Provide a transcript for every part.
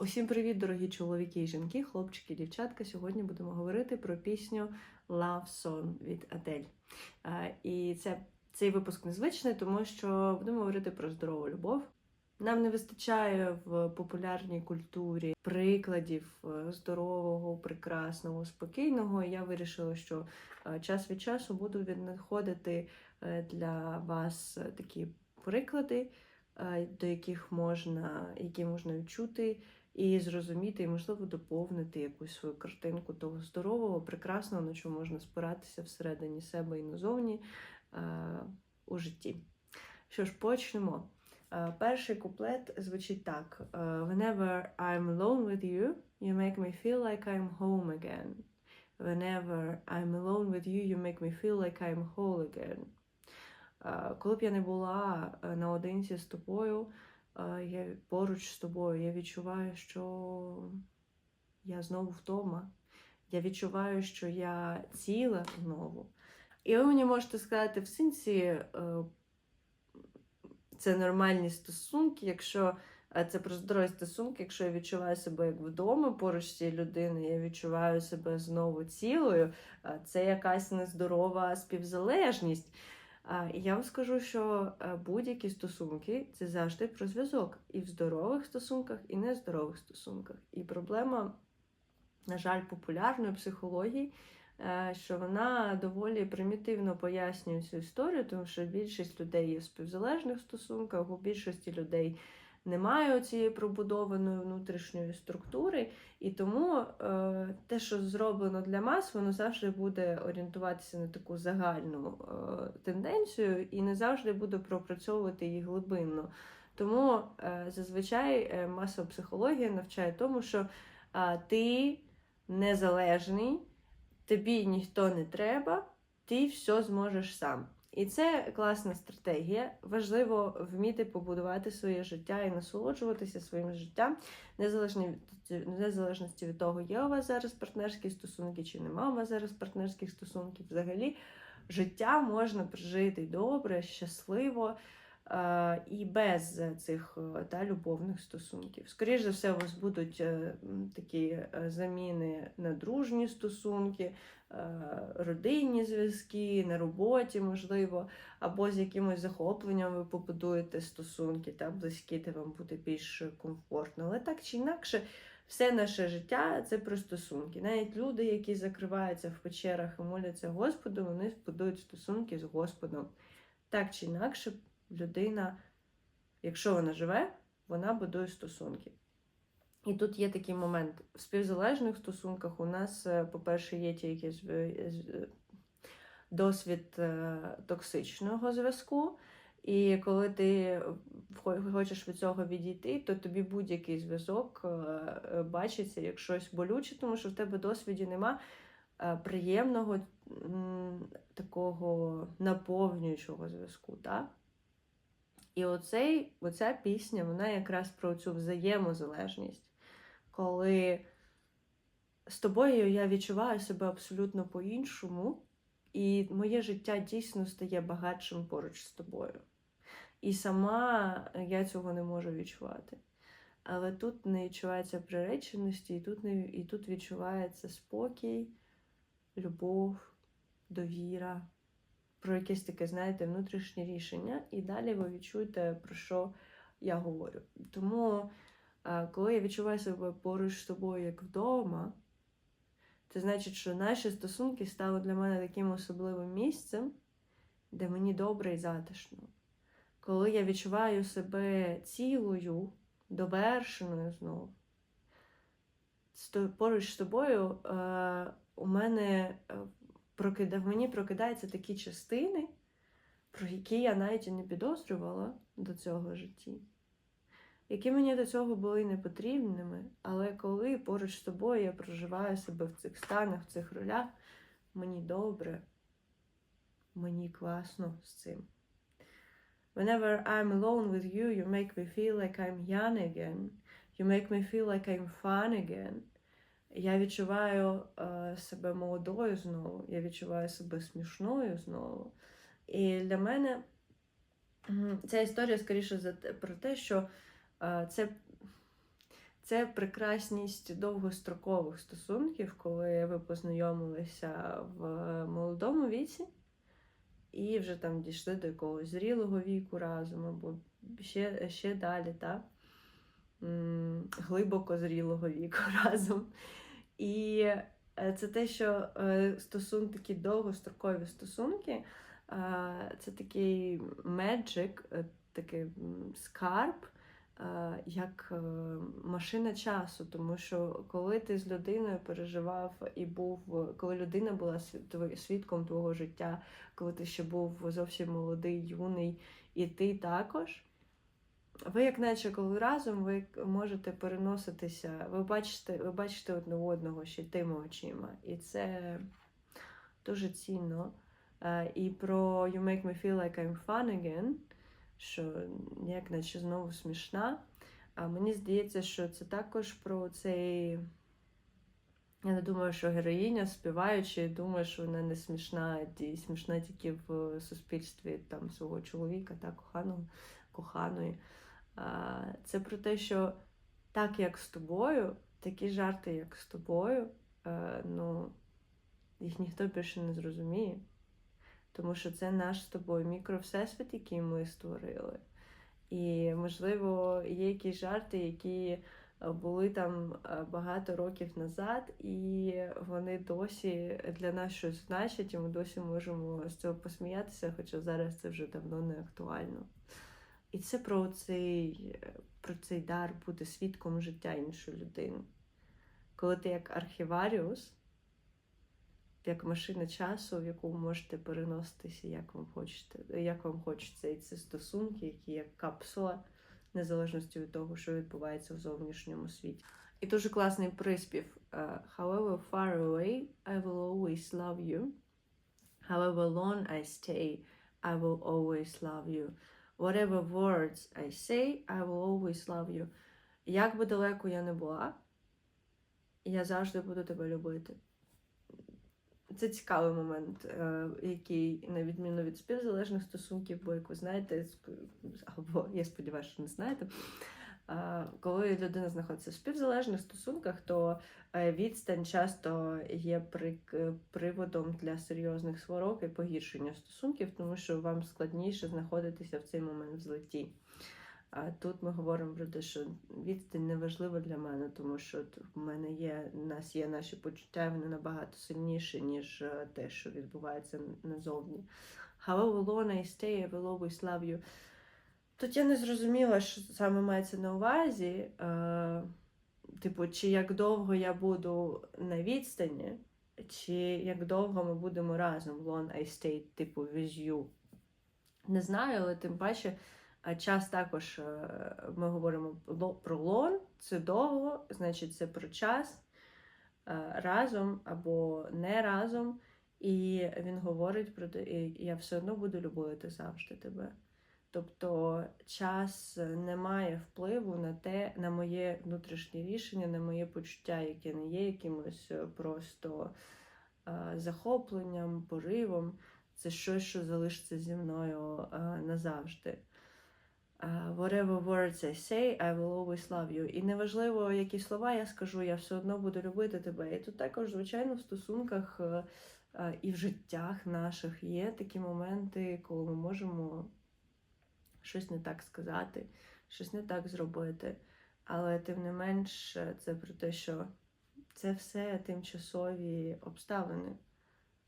Усім привіт, дорогі чоловіки і жінки, хлопчики дівчатка. Сьогодні будемо говорити про пісню Love Song від Адель. І це, цей випуск незвичний, тому що будемо говорити про здорову любов. Нам не вистачає в популярній культурі прикладів е, здорового, прекрасного, спокійного. І я вирішила, що е, час від часу буду віднаходити е, для вас такі приклади, до яких можна, які можна відчути і зрозуміти, і, можливо, доповнити якусь свою картинку того здорового, прекрасного, на що можна спиратися всередині себе і назовні е, у житті. Що ж, почнемо. Е, перший куплет звучить так: е, Whenever I'm alone with you, you make me feel like I'm home again. Whenever I'm alone with you, you make me feel like I'm whole again. Е, Коли б я не була е, наодинці з тобою, я поруч з тобою, я відчуваю, що я знову вдома. Я відчуваю, що я ціла знову. І ви мені можете сказати, в сенсі е, це нормальні стосунки, якщо е, це про здорові стосунки, якщо я відчуваю себе як вдома поруч з цією людиною, я відчуваю себе знову цілою, е, це якась нездорова співзалежність. І я вам скажу, що е, будь-які стосунки це завжди про зв'язок і в здорових стосунках, і нездорових стосунках. І проблема, на жаль, популярної психології, е, що вона доволі примітивно пояснює цю історію, тому що більшість людей є в співзалежних стосунках, у більшості людей немає цієї пробудованої внутрішньої структури, і тому е, те, що зроблено для мас, воно завжди буде орієнтуватися на таку загальну е, тенденцію і не завжди буде пропрацьовувати її глибинно. Тому е, зазвичай е, масова психологія навчає тому, що е, ти незалежний, тобі ніхто не треба, ти все зможеш сам. І це класна стратегія. Важливо вміти побудувати своє життя і насолоджуватися своїм життям, незалежно від незалежності від того, є у вас зараз партнерські стосунки чи нема у вас зараз партнерських стосунків. Взагалі, життя можна прожити добре, щасливо е, і без цих е, та, любовних стосунків. Скоріше за все, у вас будуть е, такі заміни на дружні стосунки, родинні зв'язки, на роботі, можливо, або з якимось захопленням ви побудуєте стосунки, та близькі, де вам буде більш комфортно. Але так чи інакше, все наше життя це про стосунки. Навіть люди, які закриваються в печерах і моляться Господу, вони будують стосунки з Господом. Так чи інакше, людина, якщо вона живе, вона будує стосунки. І тут є такий момент. В співзалежних стосунках у нас, е, по-перше, є тільки досвід е, токсичного зв'язку. І коли ти хочеш від цього відійти, то тобі будь-який зв'язок е, е, бачиться як щось болюче, тому що в тебе досвіді нема е, приємного такого наповнюючого зв'язку. Так? І оцей, оця пісня, вона якраз про цю взаємозалежність, коли з тобою я відчуваю себе абсолютно по-іншому, і моє життя дійсно стає багатшим поруч з тобою. І сама я цього не можу відчувати. Але тут не відчувається приреченості, і тут, не, і тут відчувається спокій, любов, довіра, про якесь таке, знаєте, внутрішнє рішення. І далі ви відчуєте, про що я говорю. Тому, коли я відчуваю себе поруч з тобою як вдома, це значить, що наші стосунки стали для мене таким особливим місцем, де мені добре і затишно. Коли я відчуваю себе цілою, довершеною знову, поруч з тобою е, у мене е, в мені прокидаються такі частини, про які я навіть і не підозрювала до цього житті, які мені до цього були не потрібними, але коли поруч з тобою я проживаю себе в цих станах, в цих ролях, мені добре, мені класно з цим. Whenever I'm alone with you, you make me feel like I'm young again. You make me feel like I'm fun again. Я відчуваю е, себе молодою знову, я відчуваю себе смішною знову. І для мене ця історія скоріше про те, що це, це прекрасність довгострокових стосунків, коли ви познайомилися в молодому віці і вже там дійшли до якогось зрілого віку разом, або ще, ще далі, так? Глибоко зрілого віку разом. І е, це те, що е, стосунки, довгострокові стосунки, е, це такий меджик, такий скарб, е, як е, машина часу. Тому що коли ти з людиною переживав і був, коли людина була свідком твого життя, коли ти ще був зовсім молодий, юний, і ти також. Ви, як наче, коли разом, ви можете переноситися, ви бачите, ви бачите одне одного ще тими очима. І це дуже цінно. Е, І про You make me feel like I'm fun again, що як наче знову смішна. А мені здається, що це також про цей. Я не думаю, що героїня, співаючи, думає, що вона не смішна, і смішна тільки в суспільстві там свого чоловіка та коханого, коханої. А, Це про те, що так, як з тобою, такі жарти, як з тобою, е, ну, їх ніхто більше не зрозуміє. Тому що це наш з тобою мікровсесвіт, який ми створили. І, можливо, є якісь жарти, які е, були там е, багато років назад, і вони досі для нас щось значать, і ми досі можемо з цього посміятися, хоча зараз це вже давно не актуально. І це про цей, е, про цей дар бути свідком життя іншої людини. Коли ти як архіваріус, як машина часу, в яку ви можете переноситися, як вам хочете, як вам хочеться. І це стосунки, які як капсула, незалежності від того, що відбувається в зовнішньому світі. І дуже класний приспів. е, However far away, I will always love you. However long I stay, I will always love you. Whatever words I say, I will always love you. Як би далеко я не була, я завжди буду тебе любити. Це цікавий момент, е, який, на відміну від співзалежних стосунків, бо, як ви знаєте, або я сподіваюся, що не знаєте, е, коли людина знаходиться в співзалежних стосунках, то е, відстань часто є приводом для серйозних сварок і погіршення стосунків, тому що вам складніше знаходитися в цей момент в злеті. А тут ми говоримо про те, що відстань не важлива для мене, тому що в мене є, в нас є наші почуття, і вони набагато сильніші, ніж е, те, що відбувається назовні. However long I stay, I will always love you. Тут я не зрозуміла, що саме мається на увазі. Е, типу, чи як довго я буду на відстані, чи як довго ми будемо разом. Long I stay, типу, with you. Не знаю, але тим паче. Час також е, ми говоримо про лон, це довго, значить це про час е, разом або не разом. І він говорить про те, я все одно буду любити завжди тебе. Тобто час не має впливу на те, на моє внутрішнє рішення, на моє почуття, яке не є якимось е, просто е, захопленням, поривом. Це щось, що залишиться зі мною е, назавжди. Uh, whatever words I say, I will always love you. І неважливо, які слова я скажу, я все одно буду любити тебе. І тут також, звичайно, в стосунках е, е, і в життях наших є такі моменти, коли ми можемо щось не так сказати, щось не так зробити. Але тим не менш, е, це про те, що це все тимчасові обставини.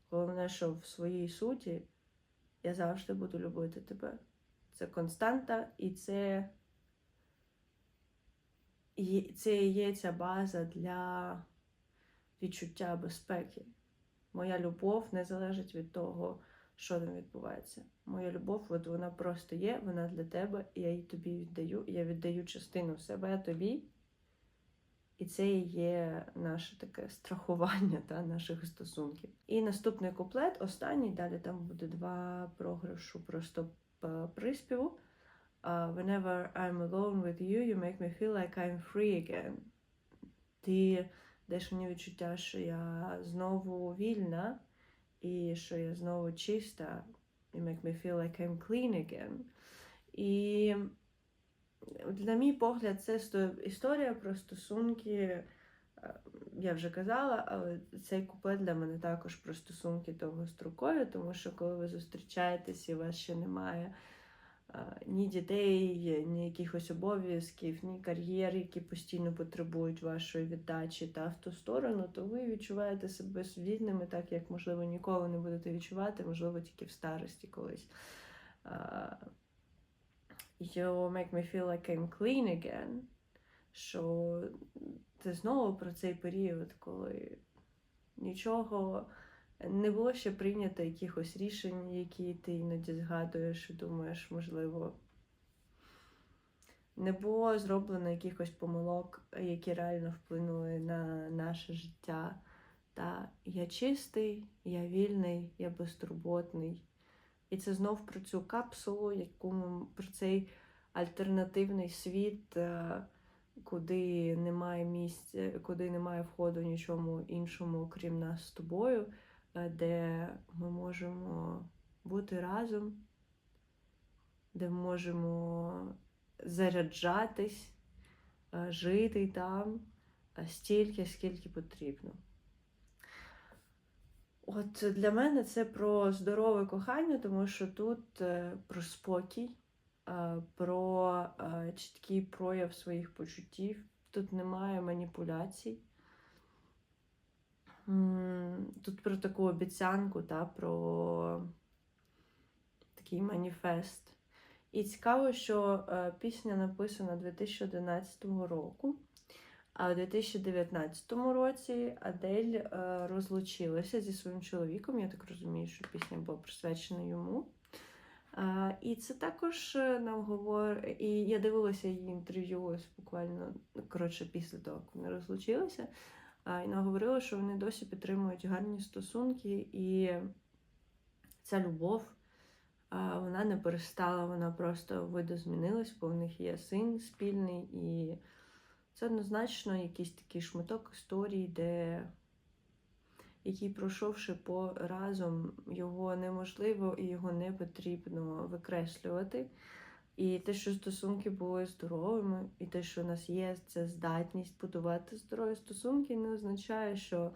Головне, що в своїй суті я завжди буду любити тебе. Це константа, і це, і це є ця база для відчуття безпеки. Моя любов не залежить від того, що там відбувається. Моя любов, от вона просто є, вона для тебе, і я її тобі віддаю. Я віддаю частину себе тобі. І це і є наше таке страхування та, наших стосунків. І наступний куплет, останній, далі там буде два програшу просто приспіву. Uh, whenever I'm alone with you, you make me feel like I'm free again. Ти даєш мені відчуття, що я знову вільна, і що я знову чиста. You make me feel like I'm clean again. І на мій погляд, це історія про стосунки. Е, Я вже казала, але цей куплет для мене також про стосунки довгострокові, тому що коли ви зустрічаєтесь і у вас ще немає е, ні дітей, ні якихось обов'язків, ні кар'єр, які постійно потребують вашої віддачі та в ту сторону, то ви відчуваєте себе вільними, так як, можливо, ніколи не будете відчувати, можливо, тільки в старості колись. Е, You make me feel like I'm clean again. Що це знову про цей період, коли нічого не було ще прийнято якихось рішень, які ти іноді згадуєш і думаєш, можливо, не було зроблено якихось помилок, які реально вплинули на наше життя. Та я чистий, я вільний, я безтурботний. І це знов про цю капсулу, яку ми про цей альтернативний світ, е, куди немає місця, куди немає входу нічому іншому, окрім нас з тобою, е, де ми можемо бути разом, де ми можемо заряджатись, е, жити там е, стільки, скільки потрібно. От для мене це про здорове кохання, тому що тут про спокій, про е, чіткий прояв своїх почуттів. Тут немає маніпуляцій. Тут про таку обіцянку, та, про такий маніфест. І цікаво, що е, пісня написана 2011 року. А у 2019 році Адель е, розлучилася зі своїм чоловіком. Я так розумію, що пісня була присвячена йому. І це також е, нам говорить. І я дивилася її інтерв'ю ось буквально коротше після того, як вони розлучилися. І вона говорила, що вони досі підтримують гарні стосунки, і ця любов. Вона не перестала, вона просто видозмінилась, бо в них є син спільний, і це однозначно якийсь такий шматок історії, де який, пройшовши по разом, його неможливо і його не потрібно викреслювати. І те, що стосунки були здоровими, і те, що у нас є ця здатність будувати здорові стосунки, не означає, що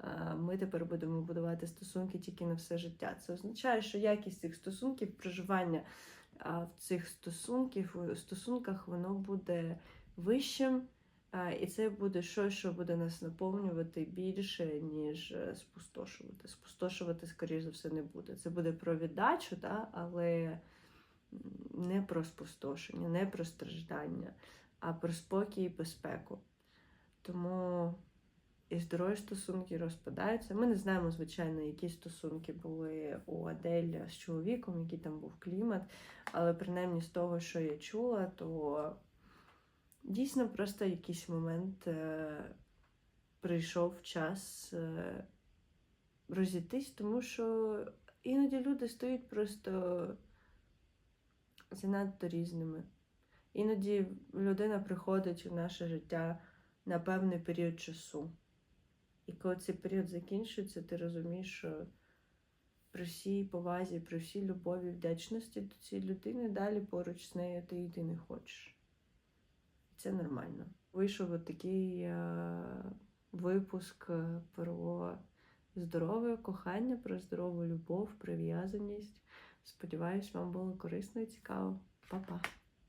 е, ми тепер будемо будувати стосунки тільки на все життя. Це означає, що якість цих стосунків, проживання а, в цих стосунків, стосунках, воно буде вищим. І це буде щось, що буде нас наповнювати більше, ніж е, спустошувати. Спустошувати, скоріш за все, не буде. Це буде про віддачу, та, але не про спустошення, не про страждання, а про спокій і безпеку. Тому і здорові стосунки розпадаються. Ми не знаємо, звичайно, які стосунки були у Адель з чоловіком, який там був клімат, але принаймні з того, що я чула, то дійсно просто якийсь момент е, прийшов час е, розійтись, тому що іноді люди стають просто занадто різними. Іноді людина приходить у наше життя на певний період часу. І коли цей період закінчується, ти розумієш, що при всій повазі, при всій любові, вдячності до цієї людини далі поруч з нею ти йти не хочеш. Це нормально. Вийшов от такий е, випуск е, про здорове кохання, про здорову любов, прив'язаність. Сподіваюсь, вам було корисно і цікаво. Па-па!